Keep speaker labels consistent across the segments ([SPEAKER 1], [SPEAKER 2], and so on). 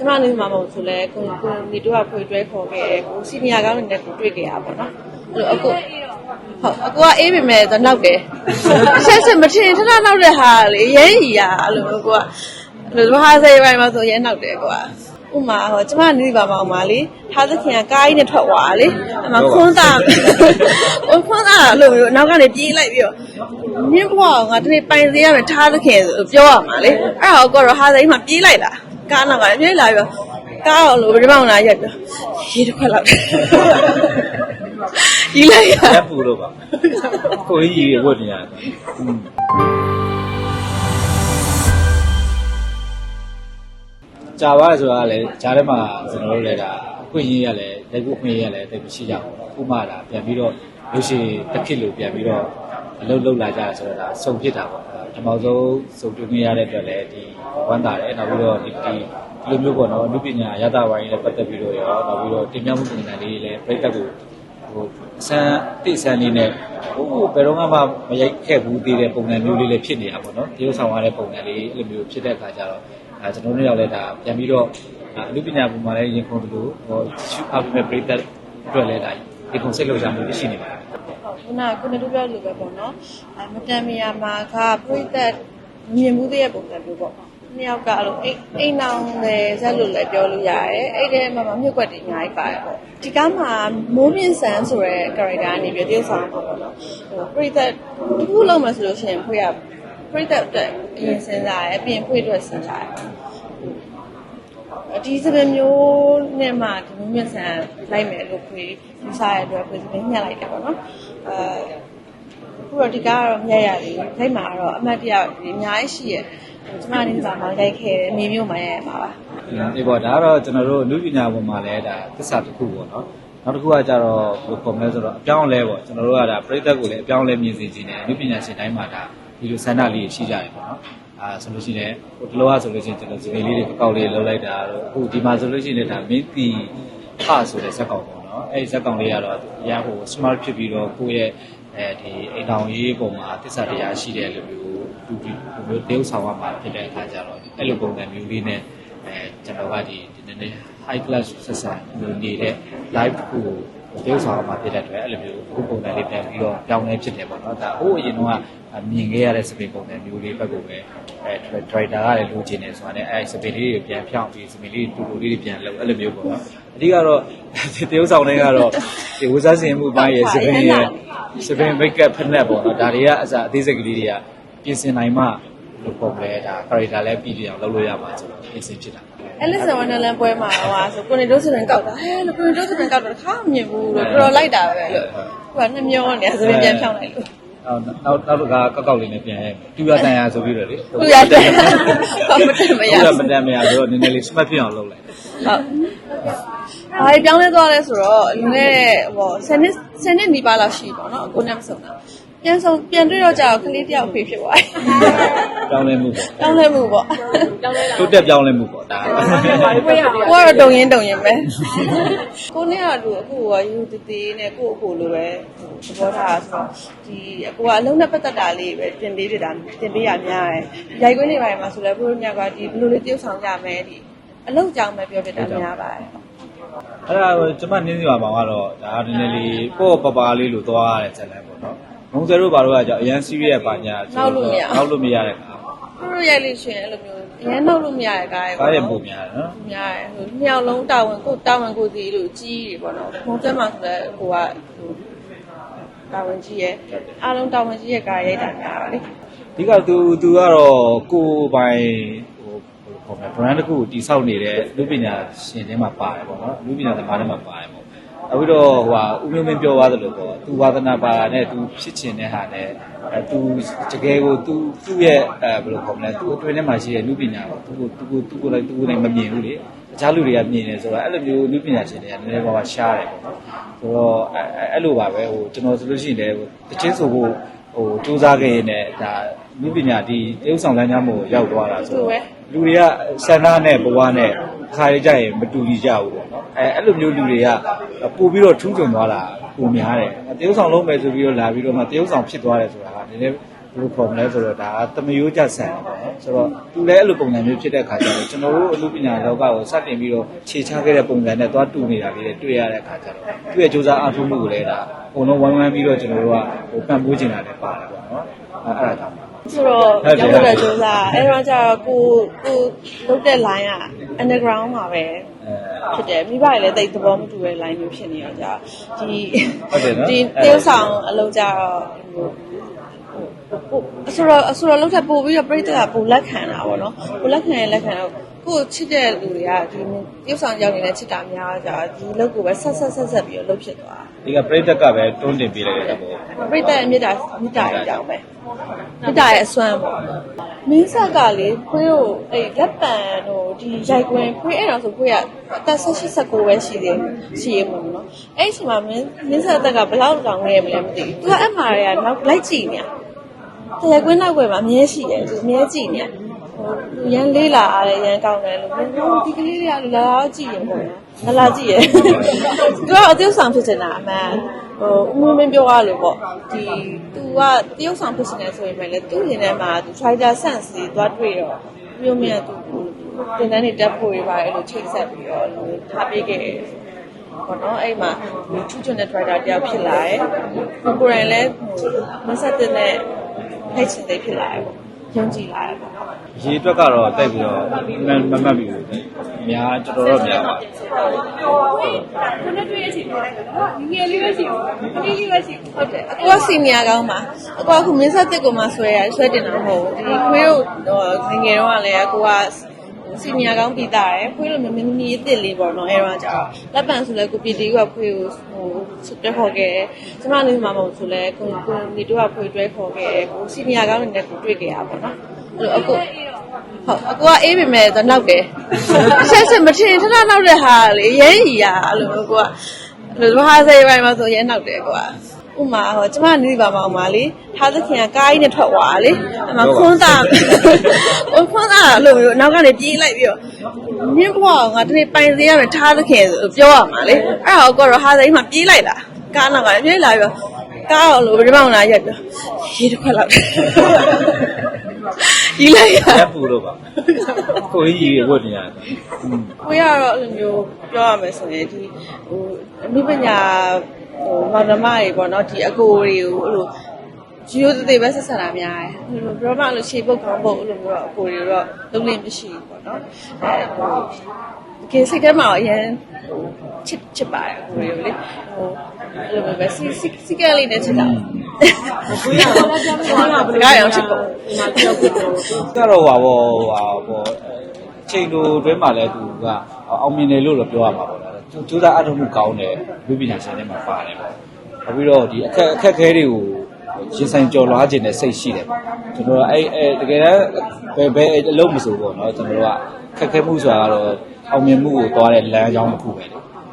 [SPEAKER 1] ကျမနေမှာမဟုတ်ဆိုလဲကိုကိုနေတော့ဖွေတွဲခေါ်ခဲ့တယ်ကိုစီနီယာကောင်းနေတဲ့ကိုတွေ့ခဲ့ရပါတော့အဲ့လိုအကိုဟုတ်အကိုကအေးပေမဲ့တော့နောက်တယ်ဆက်ဆက်မထင်ထထနောက်တဲ့ဟာလေရဲကြီးอ่ะအဲ့လိုကိုကအဲ့လိုမဟာစေးပိုင်းမှာဆိုရဲနောက်တယ်ကိုကဥမာဟောကျမနေပါမအောင်ပါလေထားသခင်ကကားကြီးနဲ့ထွက်သွားတာလေအမခွန်းသားခွန်းသားအဲ့လိုမျိုးနောက်ကနေပြေးလိုက်ပြီးတော့မြင်းဘွားကငါတနေ့ပိုင်စေရမယ်ထားသခင်ဆိုပြောရမှာလေအဲ့တော့ကိုကတော့ဟာစိမ်းမှာပြေးလိုက်လာ ကားနောက်ကပြေးလာပြီးတော့ကားအောင်လို့ဒီမောင်လာရက်ပြီးရေတစ်ခွက်လောက်ကြီးလိုက်ရ
[SPEAKER 2] လက်ပူလို့ပါကိုကြီးကြီးဝတ်နေရတယ်อืมကြာပါဆိုတာကလည်းဂျားထဲမှာကျွန်တော်တို့လည်းဒါအခွင့်အရေးရလဲလက်ကုအခွင့်အရေးရလဲတိတ်မရှိကြဘူးခုမှဒါပြန်ပြီးတော့လို့ရှိရင်တစ်ခေတ်လို့ပြန်ပြီးတော့အလုပ်လုပ်လာကြတာဆိုတော့ဒါစုံဖြစ်တာပေါ့ ပထမဆုံးစုံတွေ့ခွင့်ရတဲ့အတွက်လည်းဒီဝမ်းသာတယ်နောက်ပြီးတော့ဒီဒီလိုမျိုးပေါ့နော်အမှုပညာရတာဝိုင်းနဲ့ပတ်သက်ပြီးတော့ရောနောက်ပြီးတော့တင်ပြမှုပုံစံလေးလည်းပြိတ္တကိုဟိုဆန်းတိဆန်းလေးနဲ့ဟိုဘယ်တော့မှမရိုက်ခဲ့ဘူးသေးတဲ့ပုံစံမျိုးလေးလည်းဖြစ်နေတာပေါ့နော်တရုပ်ဆောင်ရတဲ့ပုံစံလေးအဲ့လိုမျိုးဖြစ်တဲ့အခါကျတော့အဲကျွန်တော်တို့ရောက်လဲဒါပြန်ပြီးတော့အမှုပညာပုံမှာလည်းရင်ခုန်တယ်လို့ဟိုရှုအပ်မဲ့ပြိတ္တအတွက်လည်းဒါဒီခုန်စိတ်လောက်ကြမှုရှိနေပါတယ်
[SPEAKER 1] ခုနကခုနတို့ပြောလို့ပဲပေါ့နော်အဲမတန်မီယာမှာကပြိသက်မြင်မှုသေးတဲ့ပုံစံမျိုးပေါ့နှစ်ယောက်ကအဲ့လိုအိတ်အိမ်နောင်တယ်ဇက်လို့လည်းပြောလို့ရတယ်အဲ့ဒီမှာမှမြုပ်ွက်တွေအများကြီးပါတယ်ပေါ့ဒီကားမှာမိုးမြင့်ဆန်းဆိုတဲ့ character ကနေပြီးတရုပ်ဆောင်မှာပေါ့နော်ဟိုပြိသက်ခုလုံးမှဆိုလို့ရှိရင်ဖွေရပြိသက်အတွက်အရင်စဉ်းစားရအပြင်ဖွေအတွက်စဉ်းစားရ ဒီစပယ်မျိုးနဲ့မှဒီမိုးမြင့်ဆန်းလိုက်မယ်လို့ဖွေယူဆရတဲ့အတွက်ဖွေစပယ်ညှက်လိုက်တယ်ပေါ့နော်အဲခုတော့ဒီကားကတော့မြက်ရပြီခိုက်မှာတော့အမှတ်တရအများကြီးရှိရဲ့ကျမအနေနဲ့ပါမောင်းလိုက်ခဲ့တယ်အမေမျိုးမှရရမှာပါ
[SPEAKER 2] ဒီပေါ့ဒါကတော့ကျွန်တော်တို့အမှုပညာပေါ်မှာလည်းဒါသစ္စာတစ်ခုပေါ့နော်နောက်တစ်ခုကကြတော့ဘယ်လိုခေါ်မလဲဆိုတော့အပြောင်းအလဲပေါ့ကျွန်တော်တို့ကဒါပြိသက်ကိုလည်းအပြောင်းအလဲမြင်စေချင်တယ်အမှုပညာရှင်တိုင်းမှာဒါဒီလိုဆန္ဒလေးရှိကြတယ်ပေါ့နော် အာဆိုလို့ရှိရင်ဟိုတလောကဆိုလို့ရှိရင်ကျွန်တော်စပယ်လေးတွေကောက်လေးလှုပ်လိုက်တာတော့အခုဒီမှာဆိုလို့ရှိရင်ဒါမင်းတီဖဆိုတဲ့ဇက်ကောင်ပေါ့နော်အဲ့ဒီဇက်ကောင်လေးကတော့အရန်ဟို smart ဖြစ်ပြီးတော့ကိုယ့်ရဲ့အဲဒီအိမ်တောင်ရေးပုံမှာသစ္စာတရားရှိတဲ့လူမျိုးတူတူမျိုးတေးဥဆောင်ရမှာဖြစ်တဲ့အခါကျတော့အဲ့လိုပုံစံမျိုးလေးနဲ့အဲကျွန်တော်ကဒီဒီနည်းနည်း high class ဆက်ဆံမျိုးနေတဲ့ live ကို တေးဥဆောင်ရမှာဖြစ်တဲ့အတွက်အဲ့လိုမျိုးအခုပုံစံလေးပြန်ပြီးတော့ပြောင်းလဲဖြစ်တယ်ပေါ့နော်ဒါဟိုအရင်တော့မြင်ခဲ့ရတဲ့စပင်ပုံစံမျိုးလေးဘက်ကိုပဲအဲ driver ကလည်းလိုချင်တယ်ဆိုတာနဲ့အဲစပင်လေးတွေပြန်ဖြောင်းပြီးစပင်လေးတူတူလေးတွေပြန်လုပ်အဲ့လိုမျိုးပေါ့နော်အဓိကတော့တေးဥဆောင်တွေကတော့ဒီဝစားစင်မှုပိုင်းရဲ့စပင်ရဲ့စပင် make up ဖက်နဲ့ပေါ့နော်ဒါတွေကအစားအသေးစိတ်ကလေးတွေကပြင်ဆင်နိုင်မှ လို့ပေါ့လေဒါ character လည်းပြီးပြအောင်လုပ်လို့ရမှာဆိုတော့ပြင်ဆင်ဖြစ်တာ
[SPEAKER 1] အဲလစ်ဆန်ဝနလန်ပွဲမှာဟိုဟာဆိုကိုနေတို့စပင်ကောက်တာဟဲလို့ကိုနေတို့စပင်ကောက်တော့တစ်ခါမမြင်ဘူးလို့တော်တော်လိုက်တာပဲလို့ဟိုကနှမျောနေစပင်ပြန်ဖြောင်းလိုက်လို့
[SPEAKER 2] နောက်နောက်နောက်တစ်ခါကောက်ကောက်လေးနဲ့ပြန်ရဲတူရတန်ရဆိုပြီးတော့လေ
[SPEAKER 1] တူရတန်ရဘာမှမတန်မရ
[SPEAKER 2] တူရမတန်မရဆိုတော့နည်းနည်းလေး smart ဖြစ်အောင်လုပ်လိုက်
[SPEAKER 1] ဟုတ်။ဘာပြောင်းလဲသွားလဲဆိုတော့လူနဲ့ဟို10နှစ်10နှစ်နီးပါးလောက်ရှိပေါ့နော်ကိုနဲ့မဆုံးတာ။ ပြန်ဆုံးပြန်တွေ့တော့ကြာတော့ကလေးတယောက်ဖေးဖြစ်သွားတယ်
[SPEAKER 2] ပြောင်းလဲမှုပေါ့။
[SPEAKER 1] ပြောင်းလဲမှုပေါ့
[SPEAKER 2] တိုးတက်ပြောင်းလဲမှုပေါ့ဒါ။
[SPEAKER 1] ကိုကတော့တုံရင်တုံရင်ပဲ။ကိုနဲ့ကလူအခုကယူတည်တည်နဲ့ကို့အကိုလိုပဲသဘောထားဆိုတော့ဒီအကိုကအလုံးနဲ့ပတ်သက်တာလေးပဲတင်ပေးပြတာတင်ပေးရများတယ်။ရိုက်ခွင်းနေပါတယ်မှာဆိုလဲဘုရားမြတ်ကဒီဘယ်လိုလေးတယောက်ဆောင်ကြမယ်ဒီအလုံးကြောင်ပဲပြောပြတာများပါတယ်။
[SPEAKER 2] အဲ့ဒါကိုကျွန်မနင်းစီပါမောင်ကတော့ဒါနည်းနည်းလေးပေါ့ပပလေးလို့သွားရတဲ့ဇာတ်လမ်းပေါ့နော် မုံစဲတို့ဘာလို့ကကြောင့်အရန် serious ပါညာနောက်လို့မရတဲ့ခါ
[SPEAKER 1] သူတို့ရိုက်လို့ရှိရင်အဲ့လိုမျိုးအရင်နှုတ်လို့မရတဲ့ကားရေ
[SPEAKER 2] ကားရဲ့ပုံများတယ်နော်
[SPEAKER 1] များတယ်ဟိုမြောက်လုံးတာဝန်ကိုတာဝန်ကိုစီလို့ကြီးတွေပေါ့နော်ပုံစံမှာဆိုလဲဟိုကဟိုတာဝန်ကြီးရဲ့အားလုံးတာဝန်ကြီးရဲ့ကားရိုက်တာများပါလေ
[SPEAKER 2] အဓိကသူသူကတော့ကိုယ်ပိုင်ဟိုဟိုခေါ်မယ် brand တစ်ခုကိုတည်ဆောက်နေတဲ့လူပညာရှင်တွေမှာပါတယ်ပေါ့နော်လူပညာသမားတွေမှာပါတယ်ပေါ့ နောက်ပြီးတော့ဟိုဟာဦးမျိုးမင်းပြောသွားသလိုပေါ့သူဝါသနာပါတာနဲ့သူဖြစ်ချင်တဲ့ဟာနဲ့အဲသူတကယ်ကိုသူသူ့ရဲ့အဲဘယ်လိုခေါ်မလဲသူအတွင်းထဲမှာရှိတဲ့လူပညာပေါ့သူကိုသူကိုသူကိုလည်းသူကိုလည်းမမြင်ဘူးလေတ ခြားလူတွေကမြင်တယ်ဆိုတော့အဲ့လိုမျိုးလူပညာရှင်တွေကနည်းနည်းပါးပါးရှားတယ်ပေါ့နော်ဆိုတော့အဲအဲ့လိုပါပဲဟိုကျွန်တော်ဆိုလို့ရှိရင်လည်းတချင်းဆိုဖို့ဟိုစူးစမ်းခဲ့ရင်လည်းဒါလူပညာဒီတရုပ်ဆောင်လမ်းကြောင်းကိုရောက်သွားတာဆိုတော့လူတွေကဆန္ဒနဲ့ဘဝနဲ့ခါရကြရင်မတူညီကြဘူးပေါ့နော်အဲအဲ့လိုမျိုးလူတွေကပို့ပြီးတော့ထူးချွန်သွားတာပုံများတယ်တရုပ်ဆောင်လုံးမယ်ဆိုပြီးတော့လာပြီးတော့မှတရုပ်ဆောင်ဖြစ်သွားတယ်ဆိုတာကနည်းနည်း ဘယ်လိုပုံလဲဆိုတော့ဒါကတမယိုးကြဆန်တယ်ပေါ့နော်ဆိုတော့သူလည်းအဲ့လိုပုံစံမျိုးဖြစ်တဲ့ခါကျတော့ကျွန်တော်တို့အမှုပညာလောကကိုစတင်ပြီးတော့ခြေချခဲ့တဲ့ပုံစံနဲ့သွားတူနေတာလေးတွေတွေ့ရတဲ့ခါကျတော့သူ့ရဲ့စူးစမ်းအားထုတ်မှုကိုလည်းဒါအကုန်လုံးဝိုင်းဝန်းပြီးတော့ကျွန်တော်တို့ကဟိုပံ့ပိုးချင်တာလည်းပါတယ်ပေါ့နော်အဲ့အဲ့ဒါကြောင့်
[SPEAKER 1] ဆိုတော့ရောက်လို့ကြိုးစားအဲ့တော့ကျတော့ကိုကိုလုတ်တဲ့ line က underground မှာပဲ
[SPEAKER 2] အဲ
[SPEAKER 1] ဖြစ်တယ်မိဘတွေလည်းတိတ်သဘောမတူတဲ့ line မျိုးဖြစ်နေတော့ကြာဒီ
[SPEAKER 2] ဟုတ်တယ်နော်
[SPEAKER 1] ဒီတေးဆောင်အလုပ်ကြတော့ဟို ပို့ဆိုတော့ဆိုတော့လောက်ထပ်ပို့ပြီးတော့ပြိတ္တကပို့လက်ခံတာပေါ့နော်ပို့လက်ခံရင်လက်ခံတော့ကိုယ်ချစ်တဲ့လူတွေကဒီတေးဆောင်ရောက်နေတဲ့ချစ်တာများကြဒီလုပ်ကိုပဲဆက်ဆက်ဆက်ဆက်ပြီးတော့လုပ်ဖြစ်သွား
[SPEAKER 2] ဒီကပြိတ္တကပဲတွန်းတင်ပေးလိုက်တဲ့ပေါ့
[SPEAKER 1] ပြိတ္တရဲ့မေတ္တာမေတ္တာရဲ့အကြောင်းပဲမေတ္တာရဲ့အစွမ်းပေါ့မင်းဆက်ကလေခွေးကိုအဲ့လက်ပံတို့ဒီရိုက်ကွင်းခွေးအဲ့တော့ဆိုခွေးကအသက်16 19ပဲရှိသေးရှိရမှာနော်အဲ့ဒီအချိန်မှာမင်းမင်းဆက်အသက်ကဘယ်လောက်တောင်ငယ်မလဲမသိဘူးသူကအမှားတွေကနောက်လိုက်ကြည့်နေ တရားကွင်းနောက်ွယ်မှာအမြဲရှိတယ်သူအမြဲကြည့်နေဟိုရန်လေးလာအားတယ်ရန်ကောင်းတယ်လို့ဘူးဒီကလေးတွေကလာကြည့်ရပေါ့လာလာကြည့်ရသူကအသေးဆောင်ဖြစ်နေတာအမှန်ဟိုဥမင်းပြောရလို့ပေါ့ဒီသူကတရုတ်ဆောင်ဖြစ်နေဆိုရင်ပဲလေသူ့ရင်ထဲမှာသူ Twitter sense တွေသွားတွေ့တော့ပြုံးမြတ်သူတင်တန်းတွေတက်ဖို့ရပါတယ်လို့ချိန်ဆက်ပြီးတော့ထားပေးခဲ့ပေါ့နော်အဲ့မှာထူးချွန်တဲ့ Twitter တယောက်ဖြစ်လာတယ်ကိုယ်တိုင်လည်းမဆက်တဲ့ ဖိတ်ချင်တဲ့ဖြစ်လာတယ်ပေါ့။ယုံကြည်လာတယ်ပေါ့နော်
[SPEAKER 2] ရေအတွက်ကတော့တိုက်ပြီးတော့မမမှတ်ပြီဘူးအများတော်တော်တော့များပါ
[SPEAKER 3] ခုနတွေ့ရချင်တယ်နော်ငယ်လေးပဲရှိဘူးခလေးလေးပဲရှိဘူး။
[SPEAKER 1] ဟုတ်တယ်။အကူကစီနီယာကောင်းပါ။အကူကခုမင်းဆက်တစ်ကိုမှဆွဲရဆွဲတင်တာမဟုတ်ဘူး။ဒီခွေးတို့ဟိုငယ်ငယ်တော့ကလည်းအကူက စီနီယာကောင်းပြီးသားရယ်ခွေးလိုမျိုးမင်းမီးအစ်စ်လေးပေါ့နော်အဲ့တော့ကြာလက်ပံဆိုလဲကိုပီတီကခွေးကိုဟိုဆွဲခေါ်ခဲ့တယ်။ကျမလေးမှမဟုတ်ဆိုလဲကိုကိုမီတို့ကခွေးတွဲခေါ်ခဲ့တယ်။ကိုစီနီယာကောင်းနေတဲ့ကိုတွေ့ခဲ့ရပါတော့။အဲ့လိုအကူဟုတ်အကူကအေးပေမဲ့တော့နောက်တယ်ဆက်ဆက်မထင်ထထနောက်တဲ့ဟာလေရဲကြီးရအဲ့လိုမျိုးကိုကအဲ့လိုဘာစေးပိုင်းမှာဆိုရဲနောက်တယ်ကွာ ဥမာဟောကျမနေပါမအောင်ပါလေထားသခင်ကကားကြီးနဲ့ထွက်သွားလေအမခွန်းသားဟိုခွန်းသားအဲ့လိုမျိုးနောက်ကနေပြေးလိုက်ပြီးတော့မြင်းဘွားကငါတနေ့ပိုင်စေရမယ်ထားသခင်ဆိုပြောရမှာလေအဲ့ဒါကိုကတော့ဟာစိမ်းမှာပြေးလိုက်လာကားနောက်ကလည်းပြေးလာပြီးတော့ကားအောင်လို့ဒီမောင်လာရက်ပြီးရေတစ်ခွက်လောက်ဒီလိုက်ရ
[SPEAKER 2] လက်ပူလို့ပါကိုကြီးရေဝတ်နေရတယ်อืม
[SPEAKER 1] ကိုရတော့အဲ့လိုမျိုးပြောရမယ်ဆိုရင်ဒီဟိုအနုပညာ ဟိုမောင်နှမတွေပေါ့နော်ဒီအကိုတွေကိုအဲ့လိုရိုးသေးသေးပဲဆက်ဆံတာများတယ်။အဲ့လိုဘရောမအဲ့လိုရှေ့ပုတ်ကောင်းပုတ်အဲ့လိုမျိုးတော့အကိုတွေတော့လုံးလင်းမရှိဘူးပေါ့နော်။အဲဟိုကဲစိတ်ထဲမှာအရင်ချစ်ချစ်ပါတယ်အကိုတွေကိုလေဟိုအဲ့လိုမျိုးပဲစီစီစီကလေးနဲ့ချစ်တာ။ကိုရတော့စကားရောချစ်ပေါ့။
[SPEAKER 2] ကတော့ဟာဘောဟာဘောအချိန်လိုတွဲမှာလဲသူကအောင်မြင်တယ်လို့တော့ပြောရမှာပေါ့ လားသူစူးစမ်းအထောက်မှုကောင်းတယ်လူပညာရှင်တွေမှာပါတယ်ပေါ့နောက်ပြီးတော့ဒီအခက်အခက်ခဲတွေကိုရင်ဆိုင်ကြော်လွှားခြင်းနဲ့စိတ်ရှိတယ်ပေါ့ကျွန်တော်ကအဲ့အဲ့တကယ်တမ်းဘယ်ဘယ်အလုံးမစိုးပေါ့နော်ကျွန်တော်ကခက်ခဲမှုဆိုတာကတော့အောင်မြင်မှုကိုသွားတဲ့လမ်းကြောင်းတစ်ခုပဲလေ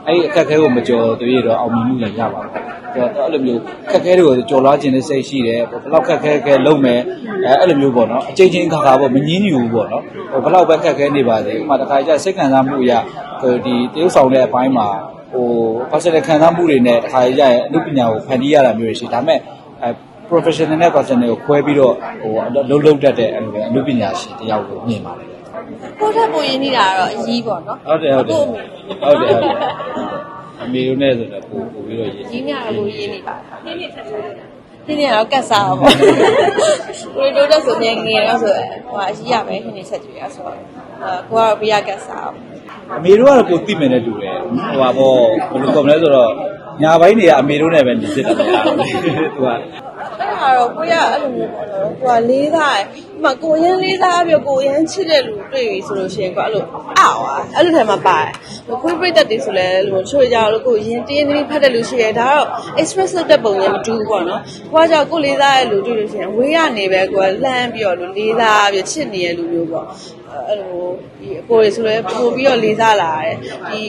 [SPEAKER 2] အဲ့ဒီအခက်ခဲကိုမကြော်သေးရတော့အောင်မြင်မှုလည်းရပါဘူးကျွန်တော်အဲ့လိုမျိုးခက်ခဲတွေကိုကြော်လွှားခြင်းနဲ့စိတ်ရှိတယ်ဘယ်လောက်ခက်ခဲခဲလုံးမယ်အဲအဲ့လိုမျိုးပေါ့နော်အချိန်ချင်းခါခါပေါ့မငင်းညူဘူးပေါ့နော်ဟိုဘယ်လောက်ပဲခက်ခဲနေပါစေဥပမာတစ်ခါကျစိတ်ခံစားမှုအရဟိုဒီတရုပ်ဆောင်တဲ့အပိုင်းမှာဟို personal ခံစားမှုတွေနဲ့တစ်ခါကျရင်အမှုပညာကိုဖန်တီးရတာမျိုးရှိဒါပေမဲ့အဲ professional နဲ့ personal ကိုခွဲပြီးတော့ဟိုလုံးလုံးတတ်တဲ့အဲ့လိုပဲအမှုပညာရှင်တယောက်ကိုမြင်ပါတယ်
[SPEAKER 1] ကိုထက်ပုံရင်းနေတာကတော့အကြီးပေါ့နော်
[SPEAKER 2] ဟုတ်တယ်ဟုတ်တယ်ဟုတ်တယ်ဟုတ်တယ်အမေတို့နဲ့ဆိုတော့ပို့ပို့ပြီးတော့ရေး
[SPEAKER 1] ကြီးများတော့ကိုရင်းနေပါ
[SPEAKER 3] နည်းနည်းထက်ထက်
[SPEAKER 1] ဒီနေ့တော့ကတ်စားအောင်ပေါ့ကိုတို့တော့ဆိုငယ်ငယ်တော့ဆိုဟိုအကြီးရပဲခင်းနေဆက်ကြည့်ရဆိုတော့ကိုကတော့ဘီယာကတ်စားအောင်
[SPEAKER 2] အမေတို့ကတော့ကိုသိမယ်နဲ့တူတယ်ဟိုပါဘောဘယ်လိုကောမလဲဆိုတော့ညာဘိုင်းတွေကအမေတို့နဲ့ပဲနေစစ်တာမလားသူက
[SPEAKER 1] အဲ့ဒါ တော့ကိုရအဲ့လိုမျိုးပေါ့နော်ကိုကလေးသားတယ်ဒီမှာကိုရင်းလေးသားပြီးကိုရင်းချစ်တဲ့လူတွေ့ပြီဆိုလို့ရှိရင်ကိုအဲ့လိုအာဝါအဲ့လိုထဲမှာပါတယ်ခွေးပိတ်သက်တွေဆိုလဲလို့ချိုးကြလို့ကိုရင်းတင်းတင်းဖတ်တဲ့လူရှိရဲဒါတော့ express လုပ်တဲ့ပုံစံမတူဘူးပေါ့နော်ကိုကကြောင့်ကိုလေးသားရဲ့လူတွေ့လို့ရှိရင်ဝေးရနေပဲကိုကလှမ်းပြီးတော့လူလေးသားပြီးချစ်နေတဲ့လူမျိုးပေါ့အဲ့လိုဒီအကိုတွေဆိုလဲပို့ပြီးတော့လေးစားလာတယ်ဒီ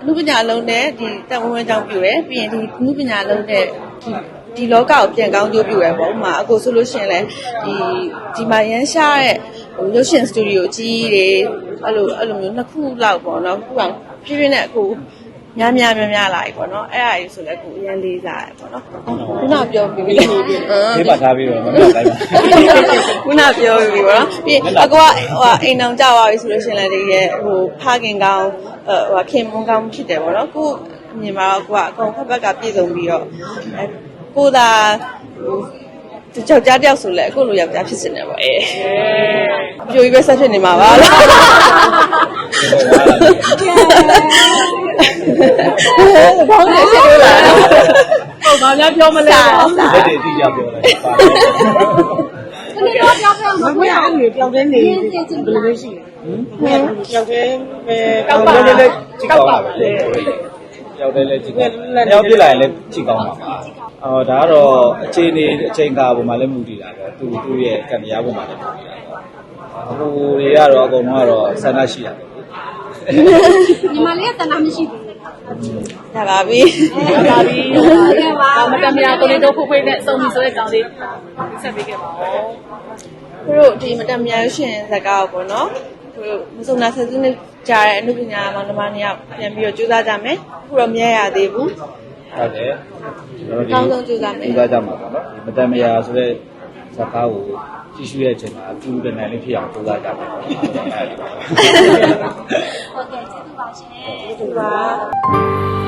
[SPEAKER 1] အနုပညာလုံးနဲ့ဒီတက်ဝန်းဝန်းကြောင်းပြူတယ်ပြီးရင်ဒီအနုပညာလုံးနဲ့ဒီ ဒီလောကကိုပြန်ကောင်းကျိုးပြူရပေါ့ဥပမာအကိုဆိုလို့ရှိရင်လဲဒီဒီမှာရမ်းရှားတဲ့ဟိုရုပ်ရှင်စတူဒီယိုကြီးတွေအဲ့လိုအဲ့လိုမျိုးနှစ်ခုလောက်ပေါ့နော်ခုကပြည့်ပြည့်နဲ့အကိုများများများများလာပြီပေါ့နော်အဲ့ဒါကြီးဆိုလည်းကိုအရင်လေးစားရပေါ့နော်ခုနပြောပြီးပြီ
[SPEAKER 2] ဒီမှာထားပြီးတော့မပြောတိုင်းပါ
[SPEAKER 1] ခုနပြောပြီးပြီပေါ့နော်ပြီးအကွာဟိုအိမ်အောင်ကြပါပြီဆိုလို့ရှရင်လည်းတကယ်ဟိုဖခင်ကောင်းဟိုခင်မွန်းကောင်းဖြစ်တယ်ပေါ့နော်ကိုမြင်မှာတော့ကိုကအကုန်ဖက်ဖက်ကပြည့်စုံပြီးတော့အဲ ကိုသာဟိုကြောက်ကြတယောက်ဆိုလဲအခုလိုယောက်ျားဖြစ်စင်တယ်ပေါ့အဲပြိုကြီးပဲဆက်ဖြစ်နေမှာပါလားဘောင်းနေရှိလို့လား
[SPEAKER 3] ဟုတ်ပါများပြောမလဲ
[SPEAKER 1] စာစာ
[SPEAKER 2] လက်တွေတိကျပြောလိုက်ပါ
[SPEAKER 3] ဒီတော့ပြောပြော
[SPEAKER 4] မမရအဲ့လိုပြောင်းတဲ့နေဘယ်လိုလဲရှိလဲပြောင်းတဲ့ပဲ
[SPEAKER 2] ကောက်ပါလေလေကြည့်ကောင်းပါလေရောက်တယ်လေကြည့်ကောင်းရောက်ပြလိုက်ရင်လည်းကြည့်ကောင်းပါပါ အော်ဒါကတော့အချိန်နေအချိန်ကာပုံမှာလည်းမူတည်တာပဲသူသူ့ရဲ့ကံတရားပုံမှာလည်းမူတည်တာပေါ့ဟိုတွေကတော့အကုန်လုံးကတော့ဆန္ဒရှိတာပဲ
[SPEAKER 3] ညီမလေးကတနာမရှိဘူး
[SPEAKER 1] ဒါပါပြီ
[SPEAKER 3] ပါပြီဟုတ်ပါမတမယာကိုလေးတို့ဖိုးဖွေးနဲ့စုံပြီဆိုတဲ့ကောင်းလေးဆက်ပေးခဲ့ပါဦး
[SPEAKER 1] သူတို့ဒီမတန်များရှင်ဇာတ်ကားကိုပေါ့နော်သူတို့မစုံနာဆက်စုနှစ်ကြားတဲ့အမှုပညာမောင်နှမနှစ်ယောက်ပြန်ပြီးတော့ကြိုးစားကြမယ်အခုတော့မရရသေးဘူး
[SPEAKER 2] ဟုတ်တယ်ကျွန်
[SPEAKER 1] အကော
[SPEAKER 2] တော်
[SPEAKER 1] င်းဆုံးကြိုးစားမယ်
[SPEAKER 2] ကြိုးစားကြမှာပေါ့နော်ဒီမတန်မယာဆိုတဲ့ဇာတ်ကားကိုကြည့်ရှုရဲ့အချိန်မှာအတူတန်တန်လေးဖြစ်အောင်ကြိုးစားကြမှာပေါ့အဲ့ဒါလေးပါ
[SPEAKER 3] ဟုတ်ကဲ့ကျေးဇူးပါရှင်
[SPEAKER 1] ဒီပါ